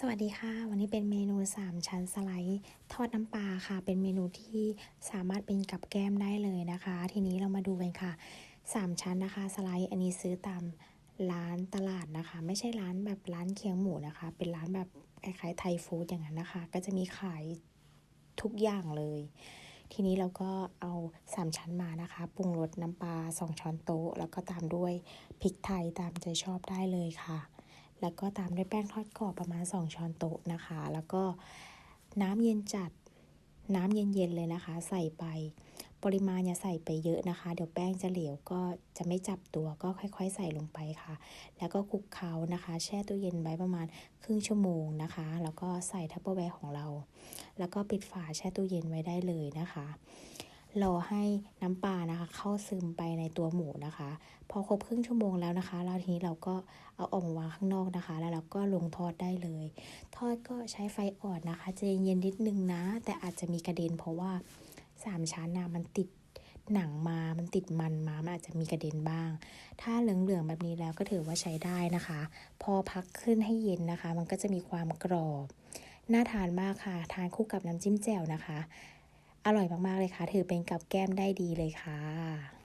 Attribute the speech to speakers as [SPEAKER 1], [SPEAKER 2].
[SPEAKER 1] สวัสดีค่ะ วันนี้เป็นเมนู 3 ชั้นสไลด์ทอดน้ำปลาค่ะ เป็นเมนูที่สามารถเป็นกับแก้มได้เลยนะคะ ทีนี้เรามาดูกันค่ะ 3 ชั้นนะคะ สไลด์อันนี้ซื้อตามร้านตลาดนะคะ ไม่ใช่ร้านแบบร้านเคียงหมูนะคะ เป็นร้านแบบคล้ายๆไทยฟู้ดอย่างนั้นนะคะ ก็จะมีขายทุกอย่างเลย ทีนี้เราก็เอา 3 ชั้นมานะคะปรุงรสน้ำปลา2ช้อนโต๊ะ แล้วก็ตามด้วยพริกไทยตามใจชอบได้เลยค่ะ แล้วก็ตามด้วยแป้งทอดกรอบประมาณ 2 ช้อนโต๊ะนะคะ แล้วก็น้ำเย็นจัดน้ำเย็นๆเลยนะคะ ใส่ไปปริมาณอย่าใส่ไปเยอะนะคะ เดี๋ยวแป้งจะเหลวก็จะไม่จับตัวก็ค่อยๆ ใส่ลงไปค่ะ แล้วก็คลุกเคล้านะคะ แช่ตู้เย็นไว้ประมาณครึ่งชั่วโมงนะคะ แล้วก็ใส่ทัพเปอร์แวร์ของเรา แล้วก็ปิดฝาแช่ตู้เย็นไว้ได้เลยนะคะ รอให้น้ำปลานะคะ เข้าซึมไปในตัวหมูนะคะ พอครบครึ่งชั่วโมงแล้วนะคะ แล้วทีนี้เราก็เอาออกมาวางข้างนอกนะคะ แล้วเราก็ลงทอดได้เลย ทอดก็ใช้ไฟอ่อนนะคะใจเย็นๆนิดนึงนะ แต่อาจจะมีกระเด็นเพราะว่าสามชั้นนะมันติดหนังมา มันติดมันมา มันอาจจะมีกระเด็นบ้าง ถ้าเหลืองๆแบบนี้แล้วก็ถือว่าใช้ได้นะคะ พอพักขึ้นให้เย็นนะคะ มันก็จะมีความกรอบ น่าทานมากค่ะ ทานคู่กับน้ำจิ้มแจ่วนะคะ อร่อยมากๆเลยค่ะ ถือเป็นกับแก้มได้ดีเลยค่ะ